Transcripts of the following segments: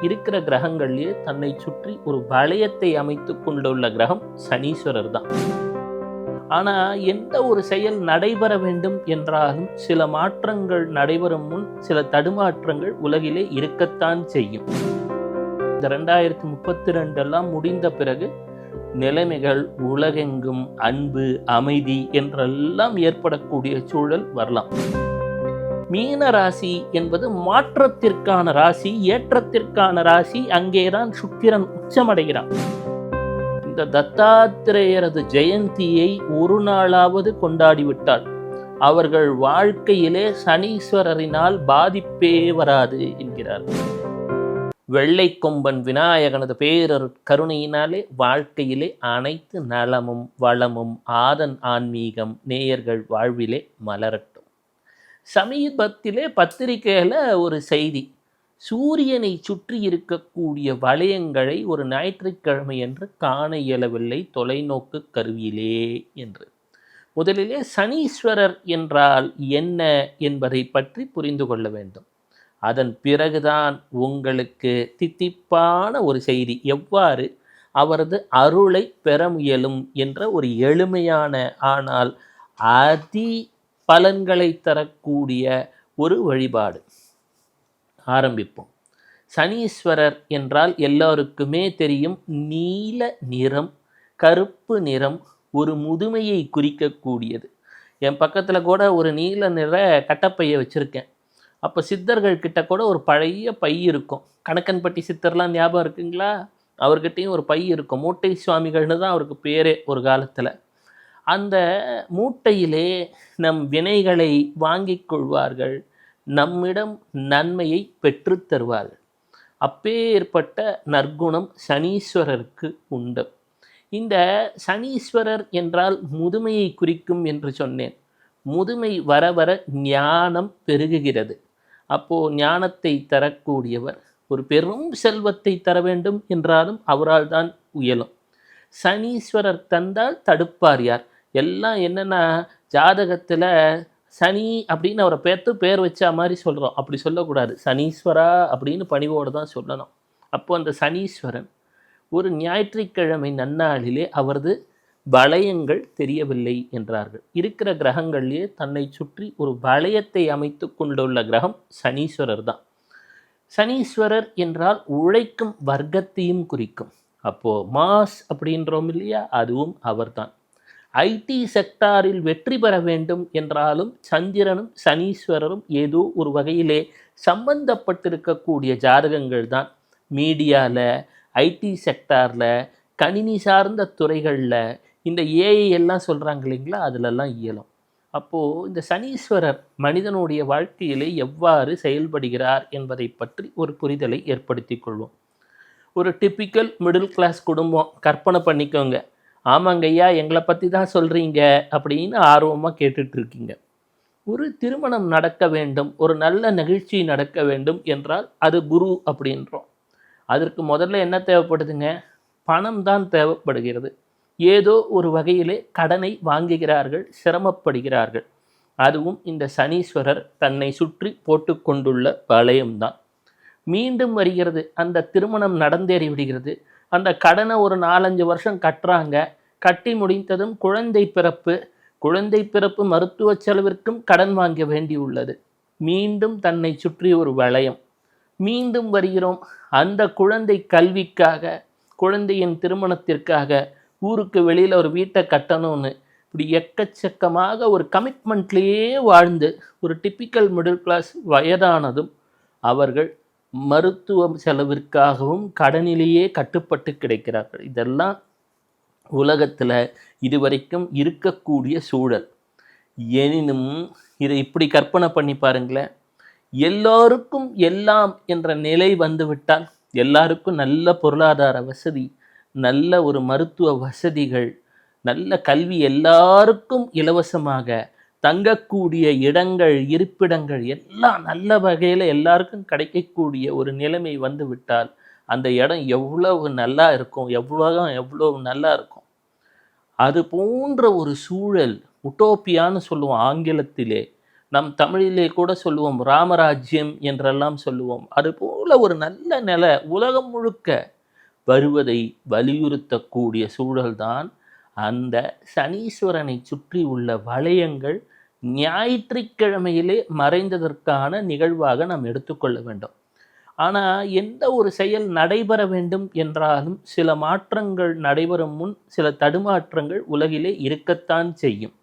இருக்கிற கிரகங்கள்லேயே தன்னை சுற்றி ஒரு வளையத்தை அமைத்து கொண்டுள்ள கிரகம் சனீஸ்வரர் தான். ஆனால் எந்த ஒரு செயல் நடைபெற வேண்டும் என்றாலும் சில மாற்றங்கள் நடைபெறும் முன் சில தடுமாற்றங்கள் உலகிலே இருக்கத்தான் செய்யும். இந்த ரெண்டாயிரத்தி முப்பத்தி ரெண்டெல்லாம் முடிந்த பிறகு நிலைமைகள் உலகெங்கும் அன்பு அமைதி என்றெல்லாம் ஏற்படக்கூடிய சூழல் வரலாம். மீன ராசி என்பது மாற்றத்திற்கான ராசி ஏற்றத்திற்கான ராசி. அங்கேதான் சுக்கிரன் உச்சமடைகிறான். இந்த தத்தாத்திரேயரது ஜெயந்தியை ஒரு நாளாவது கொண்டாடிவிட்டாள் அவர்கள் வாழ்க்கையிலே சனீஸ்வரரினால் பாதிப்பே வராது என்கிறார். வெள்ளை கொம்பன் விநாயகனது பேரர் கருணையினாலே வாழ்க்கையிலே அனைத்து நலமும் வளமும் ஆதன் ஆன்மீகம் நேயர்கள் வாழ்விலே மலரட்டும். சமீபத்திலே பத்திரிகையில் ஒரு செய்தி. சூரியனை சுற்றி இருக்கக்கூடிய வளையங்களை ஒரு ஞாயிற்றுக்கிழமை என்று காண இயலவில்லை தொலைநோக்கு கருவியிலே என்று. முதலிலே சனீஸ்வரர் என்றால் என்ன என்பதை பற்றி புரிந்து கொள்ள வேண்டும். அதன் பிறகுதான் உங்களுக்கு தித்திப்பான ஒரு செய்தி. எவ்வாறு? அவரது அருளை பெற முயலும் என்ற ஒரு எளிமையான ஆனால் அதி பலன்களை தரக்கூடிய ஒரு வழிபாடு. ஆரம்பிப்போம். சனீஸ்வரர் என்றால் எல்லாருக்குமே தெரியும் நீல நிறம் கருப்பு நிறம் ஒரு முதுமையை குறிக்கக்கூடியது. என் பக்கத்தில் கூட ஒரு நீல நிற கட்டப்பையை வச்சுருக்கேன். அப்போ சித்தர்கள் கிட்ட கூட ஒரு பழைய பை இருக்கும். கணக்கன்பட்டி சித்தர்லாம் ஞாபகம் இருக்குங்களா? அவர்கிட்டையும் ஒரு பை இருக்கும். மூட்டை சுவாமிகள்னு தான் அவருக்கு பேரே ஒரு காலத்தில். அந்த மூட்டையிலே நம் வினைகளை வாங்கிக் கொள்வார்கள் நம்மிடம் நன்மையை பெற்றுத் தருவார்கள். அப்பேற்பட்ட நற்குணம் சனீஸ்வரருக்கு உண்டு. இந்த சனீஸ்வரர் என்றால் முதுமையை குறிக்கும் என்று சொன்னேன். முதுமை வர வர ஞானம் பெருகுகிறது. அப்போ ஞானத்தை தரக்கூடியவர் ஒரு பெரும் செல்வத்தை தர வேண்டும் என்றாலும் அவரால் தான் உயலும் சனீஸ்வரர் தந்தால் தடுப்பார் யார்? எல்லாம் என்னென்னா ஜாதகத்தில் சனி அப்படின்னு அவரை பேர்த்து பேர் வச்ச மாதிரி சொல்கிறோம் அப்படி சொல்லக்கூடாது. சனீஸ்வரா அப்படின்னு பணிவோடு தான் சொல்லணும். அப்போ அந்த சனீஸ்வரன் ஒரு ஞாயிற்றுக்கிழமை நன்னாளிலே அவரது வளையங்கள் தெரியவில்லை என்றார்கள். இருக்கிற கிரகங்கள்லேயே தன்னை சுற்றி ஒரு வளையத்தை அமைத்து கொண்டுள்ள கிரகம் சனீஸ்வரர் தான். சனீஸ்வரர் என்றால் உழைக்கும் வர்க்கத்தையும் குறிக்கும். அப்போது மாஸ் அப்படின்றோம் இல்லையா? அதுவும் அவர்தான். ஐடி செக்டாரில் வெற்றி பெற வேண்டும் என்றாலும் சந்திரனும் சனீஸ்வரரும் ஏதோ ஒரு வகையிலே சம்பந்தப்பட்டிருக்கக்கூடிய ஜாதகங்கள் தான். மீடியாவில் ஐடி செக்டாரில் கணினி சார்ந்த துறைகளில் இந்த ஏஐ எல்லாம் சொல்கிறாங்க இல்லைங்களா? அதிலெல்லாம் இயலும். அப்போது இந்த சனீஸ்வரர் மனிதனுடைய வாழ்க்கையிலே எவ்வாறு செயல்படுகிறார் என்பதை பற்றி ஒரு புரிதலை ஏற்படுத்தி கொள்வோம். ஒரு டிப்பிக்கல் மிடில் கிளாஸ் குடும்பம் கற்பனை பண்ணிக்கோங்க. ஆமாங்க ஐயா எங்களை பற்றி தான் சொல்கிறீங்க அப்படின்னு ஆர்வமாக கேட்டுட்ருக்கீங்க. ஒரு திருமணம் நடக்க வேண்டும் ஒரு நல்ல நிகழ்ச்சி நடக்க வேண்டும் என்றால் அது குரு அப்படின்றோம். அதற்கு முதல்ல என்ன தேவைப்படுதுங்க? பணம் தான் தேவைப்படுகிறது. ஏதோ ஒரு வகையிலே கடனை வாங்குகிறார்கள் சிரமப்படுகிறார்கள். அதுவும் இந்த சனீஸ்வரர் தன்னை சுற்றி போட்டுக்கொண்டுள்ள வளையம்தான். மீண்டும் வருகிறது அந்த திருமணம் நடந்தேறி விடுகிறது அந்த கடனை ஒரு நாலஞ்சு வருஷம் கட்டுறாங்க கட்டி முடிந்ததும் குழந்தை பிறப்பு குழந்தை பிறப்பு மருத்துவ செலவிற்கும் கடன் வாங்க வேண்டியுள்ளது. மீண்டும் தன்னை சுற்றி ஒரு வளையம். மீண்டும் வருகிறோம். அந்த குழந்தை கல்விக்காக குழந்தையின் திருமணத்திற்காக ஊருக்கு வெளியில் ஒரு வீட்டை கட்டணும்னு இப்படி எக்கச்சக்கமாக ஒரு கமிட்மெண்ட்லேயே வாழ்ந்து ஒரு டிப்பிக்கல் மிடில் கிளாஸ் வயதானதும் அவர்கள் மருத்துவ செலவிற்காகவும் கடனிலேயே கட்டுப்பட்டு கிடைக்கிறார்கள். இதெல்லாம் உலகத்தில் இதுவரைக்கும் இருக்கக்கூடிய சூழல். எனினும் இதை இப்படி கற்பனை பண்ணி பாருங்களேன். எல்லோருக்கும் எல்லாம் என்ற நிலை வந்துவிட்டால் எல்லாருக்கும் நல்ல பொருளாதார வசதி நல்ல ஒரு மருத்துவ வசதிகள் நல்ல கல்வி எல்லாருக்கும் இலவசமாக தங்கக்கூடிய இடங்கள் இருப்பிடங்கள் எல்லாம் நல்ல வகையில் எல்லாருக்கும் கிடைக்கக்கூடிய ஒரு நிலைமை வந்துவிட்டால் அந்த இடம் எவ்வளவு நல்லா இருக்கும் எவ்வளோ எவ்வளோ நல்லா இருக்கும். அது போன்ற ஒரு சூழல் உட்டோப்பியான்னு சொல்லுவோம் ஆங்கிலத்திலே. நம் தமிழிலே கூட சொல்லுவோம் ராமராஜ்யம் என்றெல்லாம் சொல்லுவோம். அது போல ஒரு நல்ல நிலை உலகம் முழுக்க வருவதை வலியுறுத்தக்கூடிய சூழல்தான் அந்த சனீஸ்வரனை சுற்றி உள்ள வளையங்கள் ஞாயிற்றுக்கிழமையிலே மறைந்ததற்கான நிகழ்வாக நாம் எடுத்துக்கொள்ள வேண்டும். ஆனால் எந்த ஒரு செயல் நடைபெற வேண்டும் என்றாலும் சில மாற்றங்கள் நடைபெறும் முன் சில தடுமாற்றங்கள் உலகிலே இருக்கத்தான் செய்யும்.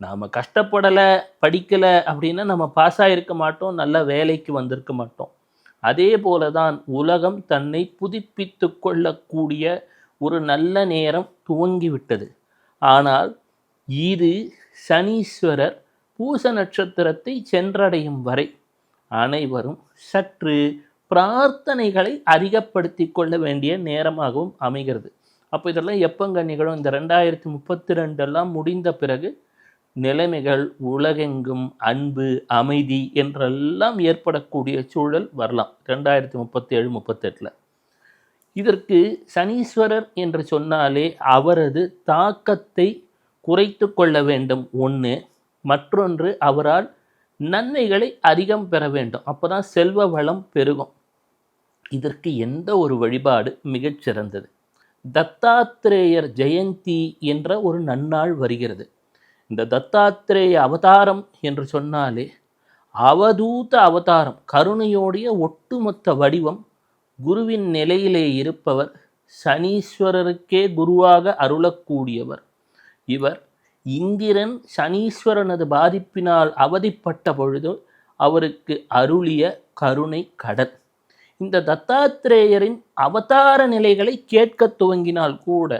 நாம் கஷ்டப்படலை படிக்கலை அப்படின்னா நம்ம பாஸ் ஆகிருக்க மாட்டோம் நல்ல வேலைக்கு வந்திருக்க மாட்டோம். அதே போல தான் உலகம் தன்னை புதுப்பித்து கொள்ளக்கூடிய ஒரு நல்ல நேரம் துவங்கிவிட்டது. ஆனால் இது சனீஸ்வரர் பூச நட்சத்திரத்தை சென்றடையும் வரை அனைவரும் சற்று பிரார்த்தனைகளை அதிகப்படுத்தி கொள்ள வேண்டிய நேரமாகவும் அமைகிறது. அப்போ இதெல்லாம் எப்பங்க நிகழும்? இந்த ரெண்டாயிரத்தி முப்பத்தி ரெண்டெல்லாம் முடிந்த பிறகு நிலைமைகள் உலகெங்கும் அன்பு அமைதி என்றெல்லாம் ஏற்படக்கூடிய சூழல் வரலாம். ரெண்டாயிரத்தி முப்பத்தி ஏழு முப்பத்தெட்டில். இதற்கு சனீஸ்வரர் என்று சொன்னாலே அவரது தாக்கத்தை குறைத்து கொள்ள வேண்டும். ஒன்று மற்றொன்று அவரால் நன்மைகளை அதிகம் பெற வேண்டும். அப்போ தான் செல்வ வளம் பெருகும். இதற்கு எந்த ஒரு வழிபாடு மிகச்சிறந்தது தத்தாத்திரேயர் ஜெயந்தி என்ற ஒரு நன்னாள் வருகிறது. இந்த தத்தாத்திரேய அவதாரம் என்று சொன்னாலே அவதூத அவதாரம் கருணையோடைய ஒட்டுமொத்த வடிவம் குருவின் நிலையிலே இருப்பவர் சனீஸ்வரருக்கே குருவாக அருளக்கூடியவர். இவர் இந்திரன் சனீஸ்வரனது பாதிப்பினால் அவதிப்பட்ட பொழுது அவருக்கு அருளிய கருணை கடல். இந்த தத்தாத்திரேயரின் அவதார நிலைகளை கேட்க துவங்கினால் கூட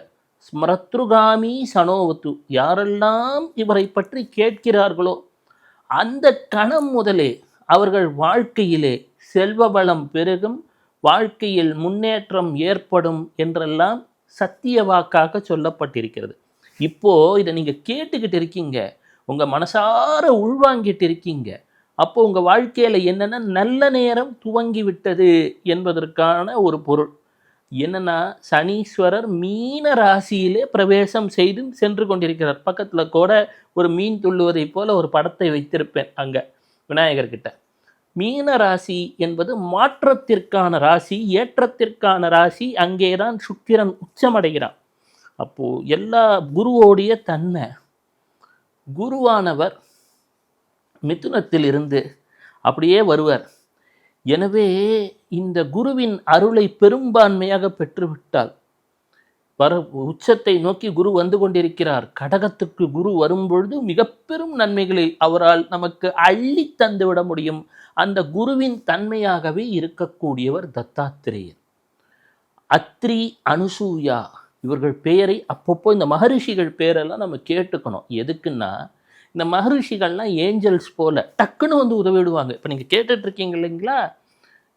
ஸ்மரத்ருகாமி சனோவத்து யாரெல்லாம் இவரை பற்றி கேட்கிறார்களோ அந்த கணம் முதலே அவர்கள் வாழ்க்கையிலே செல்வ வளம் பெருகும் வாழ்க்கையில் முன்னேற்றம் ஏற்படும் என்றெல்லாம் சத்திய வாக்காக சொல்லப்பட்டிருக்கிறது. இப்போது இதை நீங்கள் கேட்டுக்கிட்டு இருக்கீங்க உங்கள் மனசார உள்வாங்கிட்டு இருக்கீங்க. அப்போ உங்கள் வாழ்க்கையில் என்னென்ன நல்ல நேரம் துவங்கி விட்டது என்பதற்கான ஒரு பொருள். என்னன்னா சனீஸ்வரர் மீன ராசியிலே பிரவேசம் செய்து சென்று கொண்டிருக்கிறார். பக்கத்தில் கூட ஒரு மீன் துள்ளுவதைப் போல ஒரு படத்தை வைத்திருப்பேன் அங்கே விநாயகர்கிட்ட மீன ராசி என்பது மாற்றத்திற்கான ராசி ஏற்றத்திற்கான ராசி அங்கே தான் சுக்கிரன் உச்சமடைகிறான். அப்போது எல்லா குருவோடைய தன்மை குருவானவர் மிதுனத்தில் இருந்து அப்படியே வருவார். எனவே இந்த குருவின் அருளை பெரும்பான்மையாக பெற்றுவிட்டால் வர உச்சத்தை நோக்கி குரு வந்து கொண்டிருக்கிறார். கடகத்துக்கு குரு வரும்பொழுது மிக பெரும் நன்மைகளை அவரால் நமக்கு அள்ளி தந்துவிட முடியும். அந்த குருவின் தன்மையாகவே இருக்கக்கூடியவர் தத்தாத்திரேயர் அத்ரி அனுசூயா இவர்கள் பெயரை அப்பப்போ இந்த மகரிஷிகள் பெயரெல்லாம் நம்ம கேட்டுக்கணும். எதுக்குன்னா இந்த மகரிஷிகள்லாம் ஏஞ்சல்ஸ் போல் டக்குன்னு வந்து உதவிடுவாங்க. இப்போ நீங்கள் கேட்டுட்ருக்கீங்க இல்லைங்களா?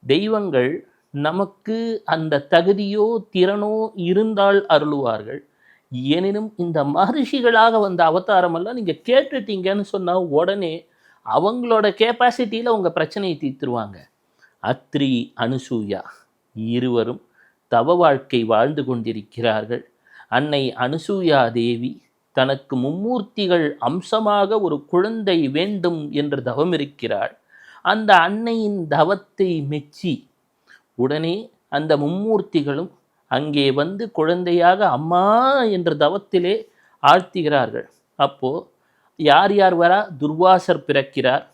தெய்வங்கள் நமக்கு அந்த தகுதியோ திறனோ இருந்தால் அருளுவார்கள். எனினும் இந்த மகரிஷிகளாக வந்த அவதாரமெல்லாம் நீங்கள் கேட்டுட்டீங்கன்னு சொன்னால் உடனே அவங்களோட கெப்பாசிட்டியில் உங்கள் பிரச்சனையை தீர்த்துருவாங்க. அத்ரி அனுசூயா இருவரும் தவ வாழ்க்கை வாழ்ந்து கொண்டிருக்கிறார்கள். அன்னை அனுசூயா தேவி தனக்கு மும்மூர்த்திகள் அம்சமாக ஒரு குழந்தை வேண்டும் என்று தவம் இருக்கிறாள். அந்த அன்னையின் தவத்தை மெச்சி உடனே அந்த மும்மூர்த்திகளும் அங்கே வந்து குழந்தையாக அம்மா என்ற தவத்திலே ஆழ்த்துகிறார்கள். அப்போ யார் யார் வரா? துர்வாசர் பிறக்கிறார்.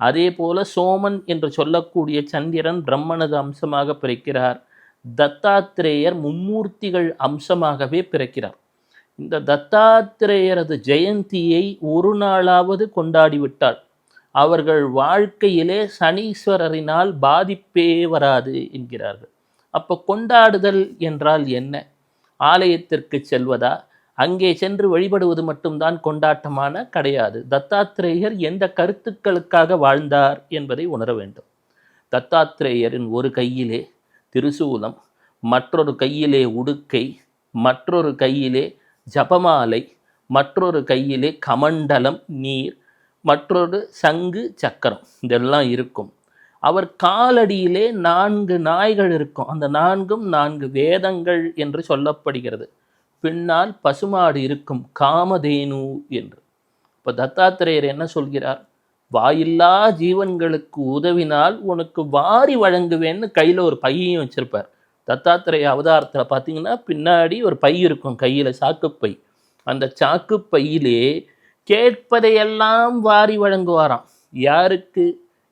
அதே போல சோமன் என்று சொல்லக்கூடிய சந்திரன் பிரம்மனது அம்சமாக பிறக்கிறார். தத்தாத்திரேயர் மும்மூர்த்திகள் அம்சமாகவே பிறக்கிறார். இந்த தத்தாத்திரேயரது ஜெயந்தியை ஒரு நாளாவது கொண்டாடிவிட்டாள் அவர்கள் வாழ்க்கையிலே சனீஸ்வரரினால் பாதிப்பே வராது என்கிறார்கள். அப்போ கொண்டாடுதல் என்றால் என்ன? ஆலயத்திற்கு செல்வதா? அங்கே சென்று வழிபடுவது மட்டும்தான் கொண்டாட்டமான கிடையாது. தத்தாத்திரேயர் எந்த கருத்துக்களுக்காக வாழ்ந்தார் என்பதை உணர வேண்டும். தத்தாத்திரேயரின் ஒரு கையிலே திருசூலம் மற்றொரு கையிலே உடுக்கை மற்றொரு கையிலே ஜபமாலை மற்றொரு கையிலே கமண்டலம் நீர் மற்றொரு சங்கு சக்கரம் இதெல்லாம் இருக்கும். அவர் காலடியிலே நான்கு நாய்கள் இருக்கும். அந்த நான்கும் நான்கு வேதங்கள் என்று சொல்லப்படுகிறது. பின்னால் பசுமாடு இருக்கும் காமதேனு என்று. இப்போ தத்தாத்திரேயர் என்ன சொல்கிறார்? வாயில்லா ஜீவன்களுக்கு உதவினால் உனக்கு வாரி வழங்குவேன்னு கையில் ஒரு பையையும் வச்சுருப்பார். தத்தாத்திரைய அவதாரத்தில் பார்த்தீங்கன்னா பின்னாடி ஒரு பை இருக்கும் கையில் சாக்குப்பை. அந்த சாக்குப்பையிலே கேட்பதையெல்லாம் வாரி வழங்குவாராம். யாருக்கு?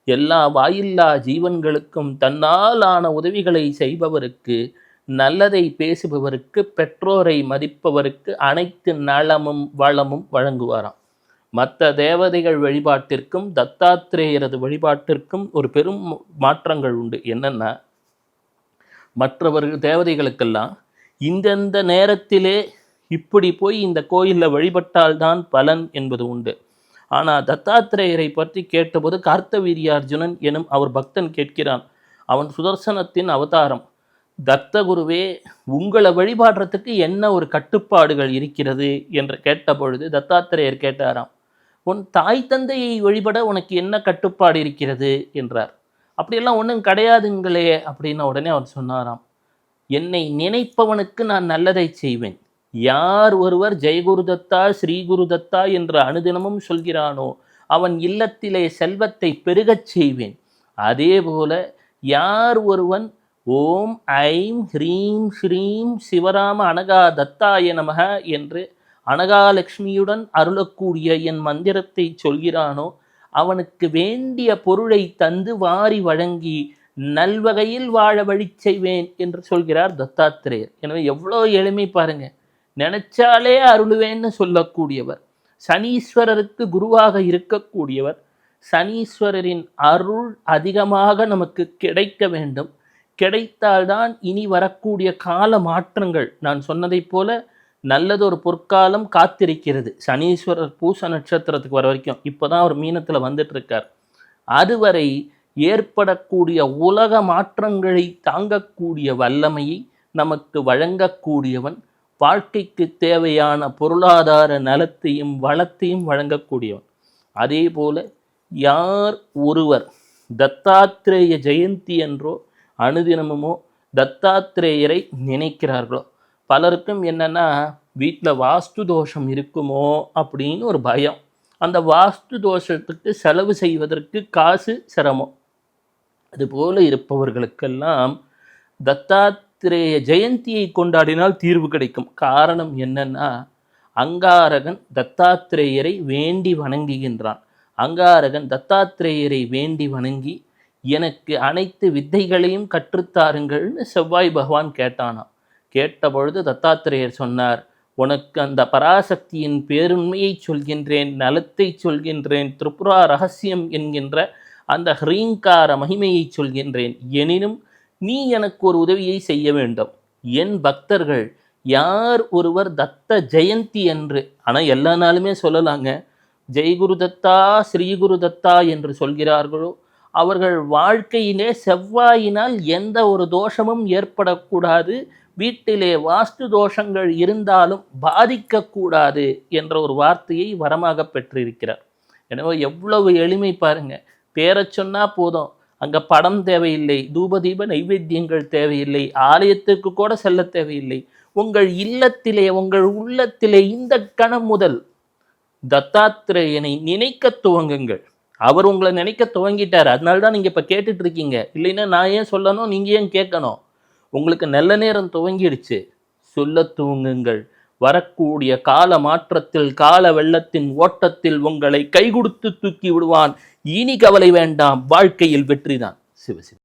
எல்லா வாயில்லா ஜீவன்களுக்கும் தன்னால் ஆன உதவிகளை செய்பவருக்கு நல்லதை பேசுபவருக்கு பெற்றோரை மதிப்பவருக்கு அனைத்து நலமும் வளமும் வழங்குவாராம். மற்ற தேவதைகள் வழிபாட்டிற்கும் தத்தாத்திரேயரது வழிபாட்டிற்கும் ஒரு பெரும் மாற்றங்கள் உண்டு. என்னென்னா மற்றவர்கள் தேவதைகளுக்கெல்லாம் இந்தந்த நேரத்திலே இப்படி போய் இந்த கோயிலில் வழிபட்டால்தான் பலன் என்பது உண்டு. ஆனால் தத்தாத்திரேயரை பற்றி கேட்டபோது கார்த்தவீரியார்ஜுனன் எனும் அவர் பக்தன் கேட்கிறான் அவன் சுதர்சனத்தின் அவதாரம். தத்தகுருவே உங்களை வழிபாடுறதுக்கு என்ன ஒரு கட்டுப்பாடுகள் இருக்கிறது? என்று கேட்டபொழுது தத்தாத்திரேயர் கேட்டாராம் உன் தாய் தந்தையை வழிபட உனக்கு என்ன கட்டுப்பாடு இருக்கிறது? என்றார். அப்படியெல்லாம் ஒன்றும் கிடையாதுங்களே அப்படின்னு உடனே அவர் சொன்னாராம். என்னை நினைப்பவனுக்கு நான் நல்லதை செய்வேன். யார் ஒருவர் ஜெயகுருதத்தா ஸ்ரீகுருதத்தா என்று அனுதினமும் சொல்கிறானோ அவன் இல்லத்திலே செல்வத்தை பெருகச் செய்வேன். அதே போல யார் ஒருவன் ஓம் ஐம் ஹ்ரீம் ஸ்ரீம் சிவராம அனகா தத்தாய நமக என்று அனகாலட்சுமியுடன் அருளக்கூடிய என் மந்திரத்தை சொல்கிறானோ அவனுக்கு வேண்டிய பொருளை தந்து வாரி வழங்கி நல்வகையில் வாழ வழி செய்வேன் என்று சொல்கிறார் தத்தாத்திரேயர். எனவே எவ்வளோ எளிமை பாருங்க. நினைச்சாலே அருளுவேன்னு சொல்லக்கூடியவர். சனீஸ்வரருக்கு குருவாக இருக்கக்கூடியவர். சனீஸ்வரரின் அருள் அதிகமாக நமக்கு கிடைக்க வேண்டும். கிடைத்தால்தான் இனி வரக்கூடிய கால மாற்றங்கள். நான் சொன்னதைப் போல நல்லது ஒரு பொற்காலம் காத்திருக்கிறது. சனீஸ்வரர் பூச நட்சத்திரத்துக்கு வர வரைக்கும் இப்போ தான் அவர் மீனத்தில் வந்துட்டு இருக்கார் அதுவரை ஏற்படக்கூடிய உலக மாற்றங்களை தாங்கக்கூடிய வல்லமையை நமக்கு வழங்கக்கூடியவன் வாழ்க்கைக்கு தேவையான பொருளாதார நலத்தையும் வளத்தையும் வழங்கக்கூடியவன். அதே போல் யார் ஒருவர் தத்தாத்திரேய ஜெயந்தி என்றோ அனுதினமுமோ தத்தாத்திரேயரை நினைக்கிறார்களோ பலருக்கும் என்னென்னா வீட்டில் வாஸ்து தோஷம் இருக்குமோ அப்படின்னு ஒரு பயம். அந்த வாஸ்து தோஷத்துக்கு செலவு செய்வதற்கு காசு சிரமம். அதுபோல் இருப்பவர்களுக்கெல்லாம் தத்தாத்திரேய ஜெயந்தியை கொண்டாடினால் தீர்வு கிடைக்கும். காரணம் என்னன்னா அங்காரகன் தத்தாத்திரேயரை வேண்டி வணங்குகின்றான். அங்காரகன் தத்தாத்திரேயரை வேண்டி வணங்கி எனக்கு அனைத்து வித்தைகளையும் கற்றுத்தாருங்கள்னு செவ்வாய் பகவான் கேட்டானாம். கேட்டபொழுது தத்தாத்திரேயர் சொன்னார் உனக்கு அந்த பராசக்தியின் பேருண்மையை சொல்கின்றேன் நலத்தை சொல்கின்றேன் திரிபுரா ரகசியம் என்கின்ற அந்த ஹ்ரீங்கார மகிமையை சொல்கின்றேன். எனினும் நீ எனக்கு ஒரு உதவியை செய்ய வேண்டும். என் பக்தர்கள் யார் ஒருவர் தத்த ஜெயந்தி என்று ஆனால் எல்லா நாளுமே சொல்லலாங்க. ஜெய்குரு தத்தா ஸ்ரீகுரு தத்தா என்று சொல்கிறார்களோ அவர்கள் வாழ்க்கையிலே செவ்வாயினால் எந்த ஒரு தோஷமும் ஏற்படக்கூடாது. வீட்டிலே வாஸ்து தோஷங்கள் இருந்தாலும் பாதிக்கக்கூடாது என்ற ஒரு வார்த்தையை வரமாக பெற்றிருக்கிறார். எனவே எவ்வளவு எளிமை பாருங்க. பேரச் சொன்னால் போதும். அங்கே படம் தேவையில்லை தூபதீப நைவேத்தியங்கள் தேவையில்லை ஆலயத்துக்கு கூட செல்ல தேவையில்லை. உங்கள் இல்லத்திலே உங்கள் உள்ளத்திலே இந்த கணம் முதல் தத்தாத்திரேயனை நினைக்க துவங்குங்கள். அவர் உங்களை நினைக்க துவங்கிட்டார். அதனால தான் நீங்கள் இப்போ கேட்டுட்ருக்கீங்க இல்லைன்னா நான் ஏன் சொல்லணும்? நீங்கள் ஏன் கேட்கணும்? உங்களுக்கு நல்ல நேரம் துவங்கிடுச்சு. சொல்ல துவங்குங்கள் வரக்கூடிய கால மாற்றத்தில் கால வெள்ளத்தின் ஓட்டத்தில் உங்களை கைகொடுத்து தூக்கி விடுவான். இனி கவலை வேண்டாம். வாழ்க்கையில் வெற்றிதான் சிவசிவ.